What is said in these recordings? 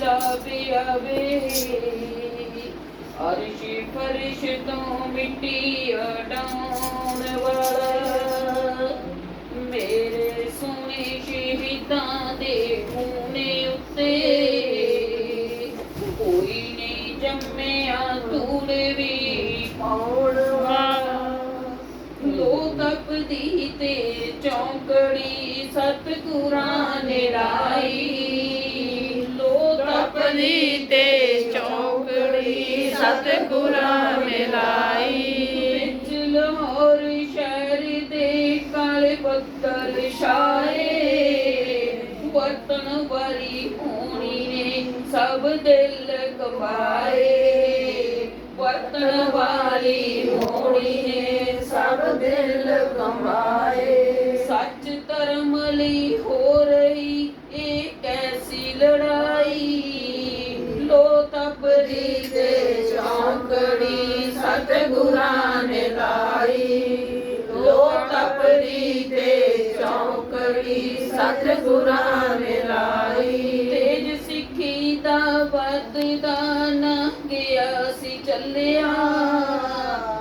ਲਾਵੇ, ਆਵੇ। ਅਰਸ਼ ਫਰਸ਼ ਤੋਂ ਮਿੱਟੀ ਅਡਾਉਣ ਵਾਲਾ, ਮੇਰੇ ਸੋਹਣੇ ਸ਼ਹੀਦਾਂ ਦੇ ਖੂਨੇ ਉੱਤੇ। ਕੋਈ ਨਹੀਂ ਜੰਮਿਆ ਧੂੜ ਵੀ ਪਾਉਣ ਵਾਲਾ। ਤੇ ਚੌਂਕੜੀ ਸਤਿਗੁਰਾਂ ਨੇ ਲਾਈ। ਤਪਦੀ ਤੇ ਚੌਂਕੜੀ ਸਤਿਗੁਰਾਂ ਨੇ ਲਾਈ। ਵਿੱਚ ਲਾਹੌਰ ਸ਼ਹਿਰ ਦੇ ਕਾਲੇ ਬੱਦਲ ਛਾਏ। ਵਤਨ ਵਾਲੀ ਹੋਣੀ ਨੇ ਸਭ ਦਿਲ ਕਮਾਏ ਵਤਨ ਵਾਲੀ ਹੋਣੀ ਨੇ ਸਭ ਦਿਲ ਕਮਾਏ ਸੱਚ ਧਰਮ ਲਈ ਚੌਂਕੜੀ ਸਤਿਗੁਰਾਂ ਨੇ ਤੇਜ ਸਿੱਖੀ ਦਾ ਵੱਧਦਾ ਗਿਆ ਸੀ ਚੱਲਿਆ।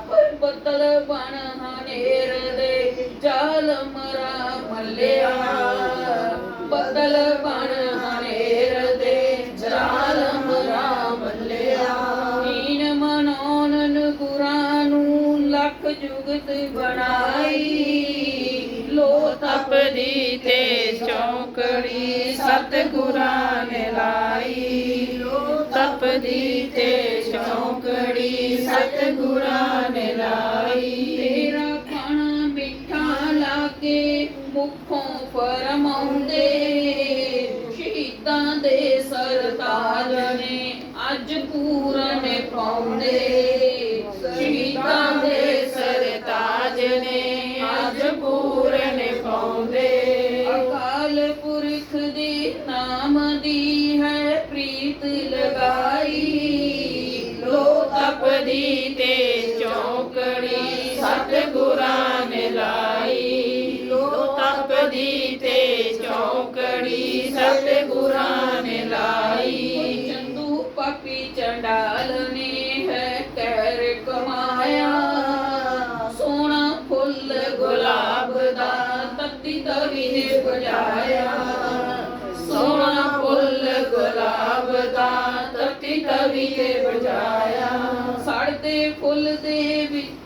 ਪਰ ਬੱਦਲ ਬਣ ਹਨੇਰ ਦੇ ਜਾਲ ਮਰਾ ਮੱਲਿਆ। ਬੱਦਲ ਬਣ ਹਨੇਰ ਦੇ ਜਾਲ ਮਰਾ ਮੱਲਿਆ। ਦੀਨ ਮਨਾਉਣ ਗੁਰਾਂ ਨੂੰ ਲੱਖ ਜੁਗਤ ਬਣਾਈ। ਤਪਦੀ ਤੇ ਚੌਂਕੜੀ ਸਤਿਗੁਰਾਂ ਨੇ ਲਾਈ। ਲੋ ਤਪਦੀ ਤੇ ਚੌਂਕੜੀ ਸਤਿਗੁਰਾਂ ਨੇ ਲਾਈ। ਤੇਰਾ ਖਾਣਾ ਮਿੱਠਾ ਲਾਗੇ ਮੁਖੋਂ ਫਰਮਾਉਂਦੇ ਸ਼ਹੀਦਾਂ ਦੇ ਸਰਤਾਜ ਨੇ ਅੱਜ ਪੂਰਨ ਪਾਉਂਦੇ। ਚੌਕੜੀ ਸਤਿਗੁਰਾਂ ਨੇ ਲਾਈ। ਲੋ ਤਪਦੀ ਤੇ ਚੌਕੜੀ ਸਤਿਗੁਰਾਂ ਨੇ ਲਾਈ। ਚੰਦੂ ਪਾਪੀ ਚੰਡਾਲ ਨੇ ਹੈ ਕਹਿਰ ਕਮਾਇਆ। ਸੋਨਾ ਫੁੱਲ ਗੁਲਾਬ ਦਾ ਤੱਤੀ ਤਵੀ ਨੇ ਬਜਾਇਆ ਸੋਨਾ ਫੁੱਲ ਗੁਲਾਬ ਦਾ ਤੱਤੀ ਤਵੀ ਨੇ ਬਜਾਇਆ ਸੜਦੇ ਫੁੱਲ ਦੇ ਵਿੱਚੋਂ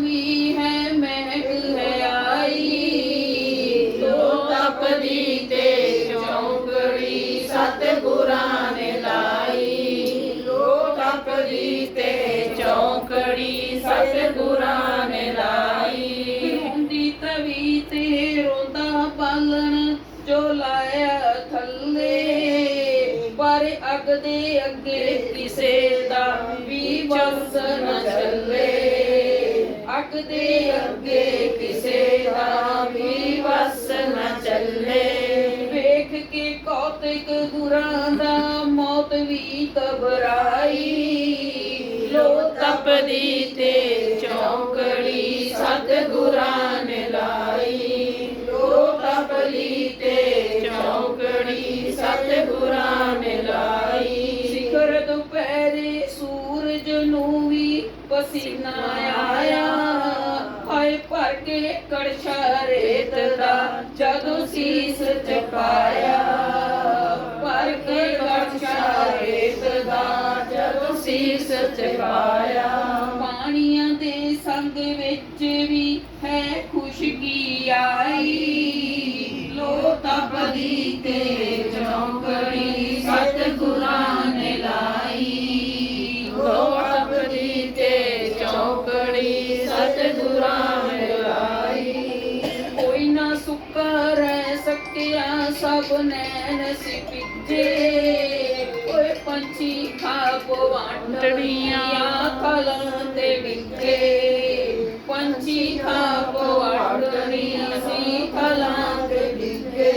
ਵੀ ਹੈ, ਮਹਿਕ ਹੈ ਆਈ। ਲੋ ਤਪਦੀ ਤੇ ਚੌਂਕੜੀ ਸਤਿਗੁਰਾਂ ਨੇ ਲਾਈ। ਲੋ ਤਪਦੀ ਤੇ ਚੌਂਕੜੀ ਸਤਿਗੁਰਾਂ ਨੇ ਲਾਈ। ਹੁੰਦੀ ਤਵੀ ਤੇ ਰੋਂਦਾ ਪਾਲਣ ਜੋ ਲਾਇਆ ਥੱਲੇ। ਪਰ ਅੱਗ ਦੇ ਅੱਗੇ ਕਿਸੇ ਦਾ ਵੀ ਵਸ ਦੇ ਅੱਗੇ ਕਿਸੇ ਦਾ ਵੀ ਵਸ ਨਾ ਚੱਲੇ। ਵੇਖ ਕੇ ਕੌਤਿਕ ਗੁਰਾਂ ਦਾ ਮੌਤ ਵੀ ਘਬਰਾਈ। ਲੋ ਤਪਦੀ ਤੇ ਚੌਂਕੜੀ ਸਤਿਗੁਰਾਂ ਨੇ ਲਾਈ। ਲੋ ਤਪਦੀ ਤੇ ਚੌਂਕੜੀ ਸਤਿਗੁਰਾਂ ਨੇ ਲਾਈ। ਸਿਖਰ ਦੁਪਹਿਰੇ ਸੂਰਜ ਨੂੰ ਵੀ ਪਸੀਨਾ ਆਇਆ। ਭਰ ਕੇ ਦਾ ਜਦੋਂ ਸੀਸ ਚਕਾਇਆ। ਭਰ ਕੇ ਕੜਛਾ ਦਾ ਜਦੋਂ ਸੀਸ ਚਕਾਇਆ। ਪਾਣੀਆਂ ਦੇ ਸੰਗ ਵਿੱਚ ਵੀ ਹੈ ਖੁਸ਼ਕੀ ਆਈ। ਲੋ ਤਪਦੀ ਤੇ ਸਭ ਨੈਣ ਸੀ ਪਿੱਜੇ ਓਏ ਪੰਛੀ ਖਾਪ ਵਾਂਟੜੀਆਂ ਕਲਾਂ ਤੇ ਡਿੱਗੇ ਪੰਛੀ ਖਾਪ ਵਾਂਟੜੀਆਂ ਸੀ ਕਲਾਂ ਤੇ ਡਿੱਗੇ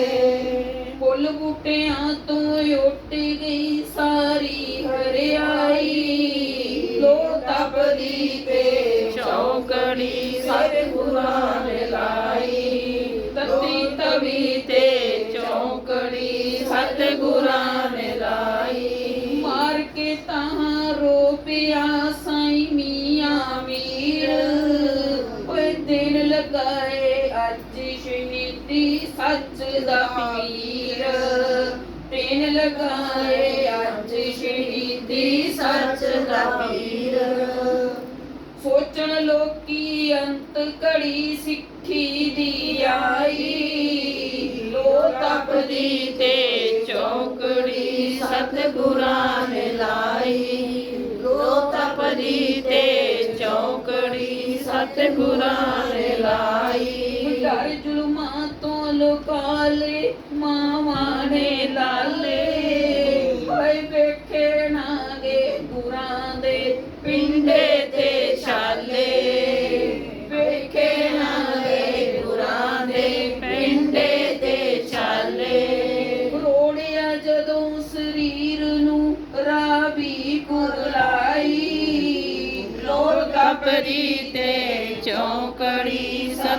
ਫੁੱਲ ਬੂਟਿਆਂ ਤੋਂ ਉੱਟ ਗਈ ਸਾਰੀ ਹਰਿਆਈ। ਲੋ ਤਪਦੀ ਤੇ ਚੌਕੜੀ ਸਤਿਗੁਰਾਂ ਸਤਿਗੁਰਾਂ ਨੇ ਲਾਈ। ਮਾਰ ਕੇ ਤਾਂ ਰੋਪਿਆ ਸਾਈ ਮੀਆਂ ਮੀਰ। ਓਏ ਦਿਨ ਲਗਾਏ ਅੱਜ ਸ਼ਹੀਦੀ ਸੱਚ ਦਾ ਪੀਰ। ਦਿਨ ਲਗਾਏ ਅੱਜ ਸ਼ਹੀਦੀ ਸੱਚ ਦਾ ਪੀਰ। ਸੋਚਣ ਲੋਕੀ ਅੰਤ ਘੜੀ ਸਿੱਖੀ ਦੀ ਆਈ। ਲੋ ਤਪਦੀ ਤੇ ਸਤਿਗੁਰਾਂ ਨੇ ਲਾਈ ਲੋ ਤੇ ਚੌਕੜੀ ਸਤਿਗੁਰਾਂ ਨੇ ਲਾਈ। ਡਰ ਜ਼ੁਲਮਾਂ ਤੋਂ ਲੁਕਾ ਲੈ ਮਾਵਾਂ ਨੇ ਲਾਲੇ। ਹਾਏ ਵੇਖੇ ਨਾ ਗੇ ਗੁਰਾਂ ਦੇ ਪਿੰਡੇ।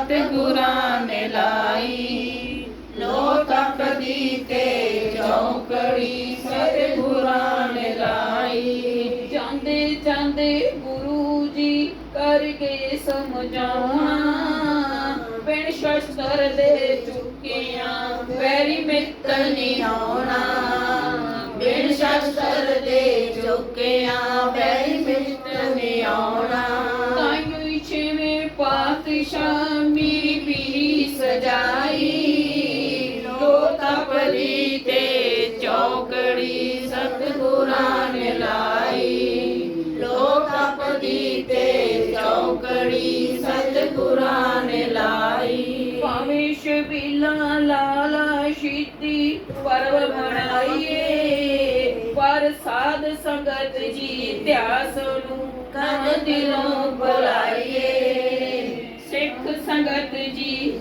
ਚੌਕੜੀ ਸਤਿਗੁਰਾਂ ਨੇ ਲਾਈ। ਲੋਕ ਕਪਦੀ ਤੇ ਚੌਕੜੀ ਸਤਿਗੁਰਾਂ ਨੇ ਲਾਈ। ਜਾਂਦੇ ਜਾਂਦੇ ਗੁਰੂ ਜੀ ਕਰ ਸਮਝਾਉਣਾ ਬਿਨ ਸ਼ਸਤਰ ਦੇ ਚੁੱਕਿਆ, ਪੈਰੀ ਮਿੱਤ ਨਹੀਂ ਆਉਣਾ। ਬਿਨ ਸ਼ਸਤਰ ਦੇ ਚੁੱਕਿਆ, ਪੈਰੀ ਮਿੱਤ ਨਹੀਂ ਆਉਣਾ। ਛੇਵੇਂ ਪਾਤਸ਼ਾਹ ਮੇਰੀ ਪੀਰੀ ਸਜਾਈ ਲੋ ਤਪਦੀ ਤੇ ਚੌਕੜੀ ਸਤਿਗੁਰਾਂ ਨੇ ਲਾਈ ਲੋ ਤਪਦੀ ਤੇ ਚੌਕੜੀ ਸਤਿਗੁਰਾਂ ਨੇ ਲਾਈ ਭਾਵੇਂ ਸ਼ਬੀਲਾ ਲਾਲਾ ਸ਼ੀਤੀ ਪਰਵ ਮਨਾਈਏ ਪਰ ਸਾਧ ਸੰਗਤ ਜੀ ਇਤਿਹਾਸ ਨੂੰ ਕਨ ਦਿਲੋਂ ਬੁਲਾਈਏ ਸੰਗਤ ਜੀ